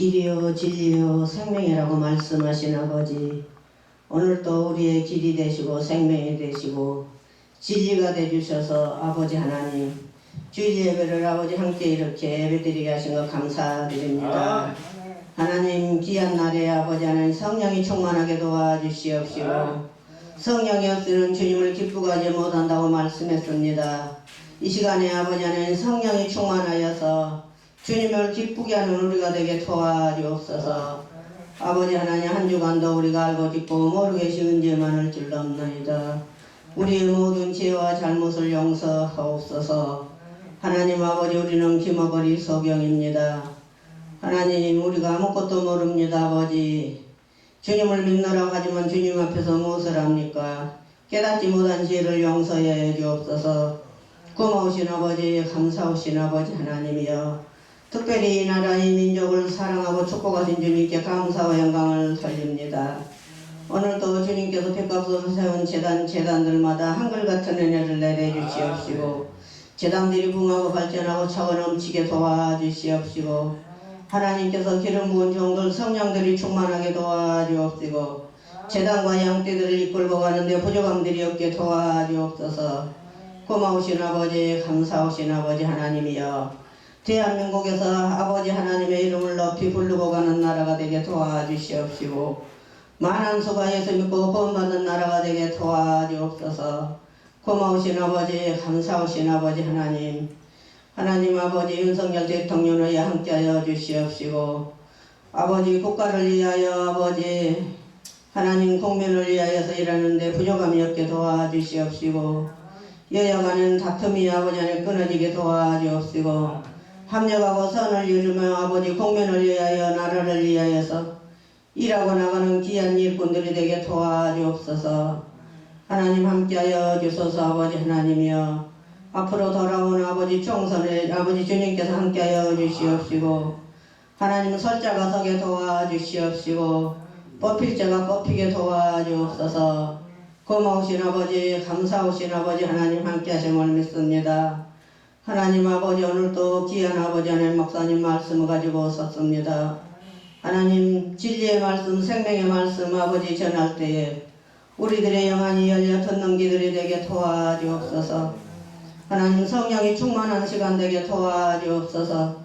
길이요 진리요 생명이라고 말씀하신 아버지 오늘도 우리의 길이 되시고 생명이 되시고 진리가 되주셔서 아버지 하나님 주일 예배를 아버지 함께 이렇게 예배드리게 하신 것 감사드립니다. 하나님 귀한 날에 아버지 하나님 성령이 충만하게 도와주시옵시고 성령이 없이는 주님을 기쁘게 하지 못한다고 말씀했습니다. 이 시간에 아버지 하나님 성령이 충만하여서 주님을 기쁘게 하는 우리가 되게 도와주옵소서. 아버지 하나님 한 주간도 우리가 알고 계신 은혜 많을 줄로 없나이다. 우리의 모든 죄와 잘못을 용서하옵소서. 하나님 아버지 우리는 김어버리 소경입니다. 하나님 우리가 아무것도 모릅니다 아버지. 주님을 믿노라고 하지만 주님 앞에서 무엇을 합니까? 깨닫지 못한 죄를 용서해 주옵소서. 고마우신 아버지 감사하신 아버지 하나님이여 특별히 이 나라 이 민족을 사랑하고 축복하신 주님께 감사와 영광을 돌립니다. 오늘도 주님께서 백각소서 세운 재단 재단들마다 한글같은 은혜를 내려주시옵시고 재단들이 붕하고 발전하고 차고 넘치게 도와주시옵시고 하나님께서 기름 부은 종들 성령들이 충만하게 도와주옵시고 재단과 양떼들을 이끌고 가는데 부족함들이 없게 도와주옵소서. 고마우신 아버지 감사하신 아버지 하나님이여 대한민국에서 아버지 하나님의 이름을 높이 부르고 가는 나라가 되게 도와주시옵시고 만한 예수 믿고 구원받는 나라가 되게 도와주옵소서. 고마우신 아버지 감사하신 아버지 하나님 하나님 아버지 윤석열 대통령을 함께하여 주시옵시고 아버지 국가를 위하여 아버지 하나님 국민을 위하여서 일하는데 부족함이 없게 도와주시옵시고 여야 간은 다툼이 아버지 안에 끊어지게 도와주옵시고 합력하고 선을 이루며 아버지 국민을 위하여 나라를 위하여서 일하고 나가는 귀한 일꾼들이 되게 도와주옵소서. 하나님 함께하여 주소서 아버지 하나님이여. 앞으로 돌아온 아버지 총선에 아버지 주님께서 함께하여 주시옵시고 하나님 설자가 서게 도와주시옵시고 뽑힐 자가 뽑히게 도와주옵소서. 고마우신 아버지 감사하신 아버지 하나님 함께하심을 믿습니다 하나님 아버지 오늘도 귀한 아버지 하나님 목사님 말씀을 가지고 섰습니다. 하나님 진리의 말씀 생명의 말씀 아버지 전할 때에 우리들의 영안이 열려 듣는 기들이 되게 도와주옵소서. 하나님 성령이 충만한 시간 되게 도와주옵소서.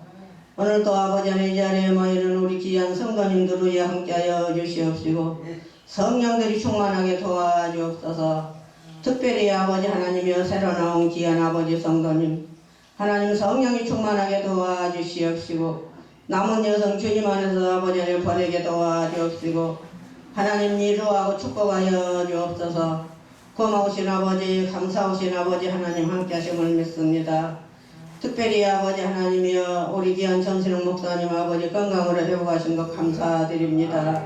오늘도 아버지 하나님 이 자리에 모이는 우리 귀한 성도님들 위에 함께하여 주시옵시고 성령들이 충만하게 도와주옵소서. 특별히 아버지 하나님이여 새로 나온 귀한 아버지 성도님 하나님 성령이 충만하게 도와주시옵시고 남은 여성 주님 안에서 아버지 하나님 보내게 도와주옵시고 하나님 이루하고 축복하여 주옵소서. 고마우신 아버지 감사하신 아버지 하나님 함께 하심을 믿습니다. 특별히 아버지 하나님이여 우리 귀한 전신흥 목사님 아버지 건강으로 회복하신 것 감사드립니다.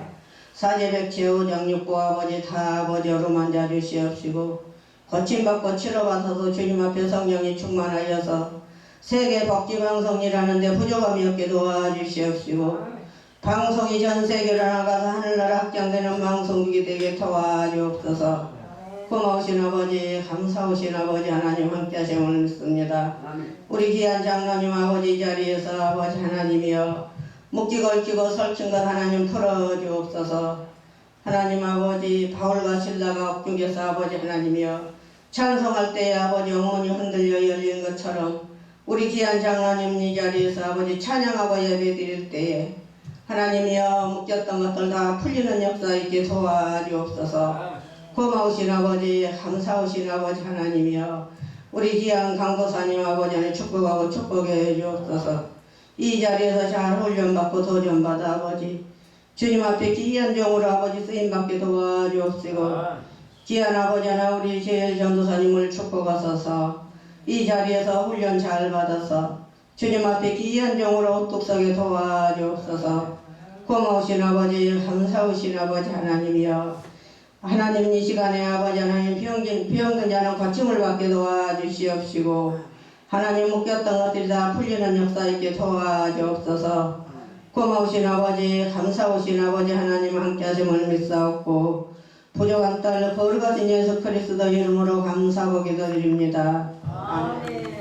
사제백 제후장 육부 아버지 다 아버지 어루만 자주시옵시고 고침받고 치료받아서 주님 앞에 성령이 충만하여서 세계 복지방송이라는 데 부족함이 없게 도와주시옵시고 방송이 전 세계로 나가서 하늘나라 확장되는 방송국이 되게 도와주옵소서. 고마우신 아버지 감사하신 아버지 하나님 함께 하심을 믿습니다 우리 귀한 장로님 아버지 이 자리에서 아버지 하나님이여 묵기 걸치고 설친 것 하나님 풀어주옵소서 하나님 아버지 바울과 신라가 옥중에서 아버지 하나님이여 찬송할 때에 아버지 영문이 흔들려 열린 것처럼 우리 귀한 장로님 이 자리에서 아버지 찬양하고 예배 드릴 때에 하나님이여 묶였던 것들 다 풀리는 역사 있게 도와주옵소서. 고마우신 아버지 감사하신 아버지 하나님이여 우리 귀한 강도사님 아버지 안에 축복하고 축복해 주옵소서. 이 자리에서 잘 훈련받고 도전받아 아버지 주님 앞에 귀한 종으로 아버지 쓰임받게 도와주옵시고 귀한 아버지 하나 우리 제일 전도사님을 축복하소서. 이 자리에서 훈련 잘 받아서 주님 앞에 귀한 종으로 우뚝 서게 도와주옵소서. 고마우신 아버지 감사하신 아버지 하나님이여. 하나님 이 시간에 아버지 하나님 병든, 병든 자는 고침을 받게 도와주시옵시고 하나님 묶였던 것들이 다 풀리는 역사 있게 도와주옵소서 고마우신 아버지 감사하신 아버지 하나님 함께 하심을 믿사옵고 부족한 딸 거룩하신 예수 그리스도 이름으로 감사하고 기도드립니다. 아멘.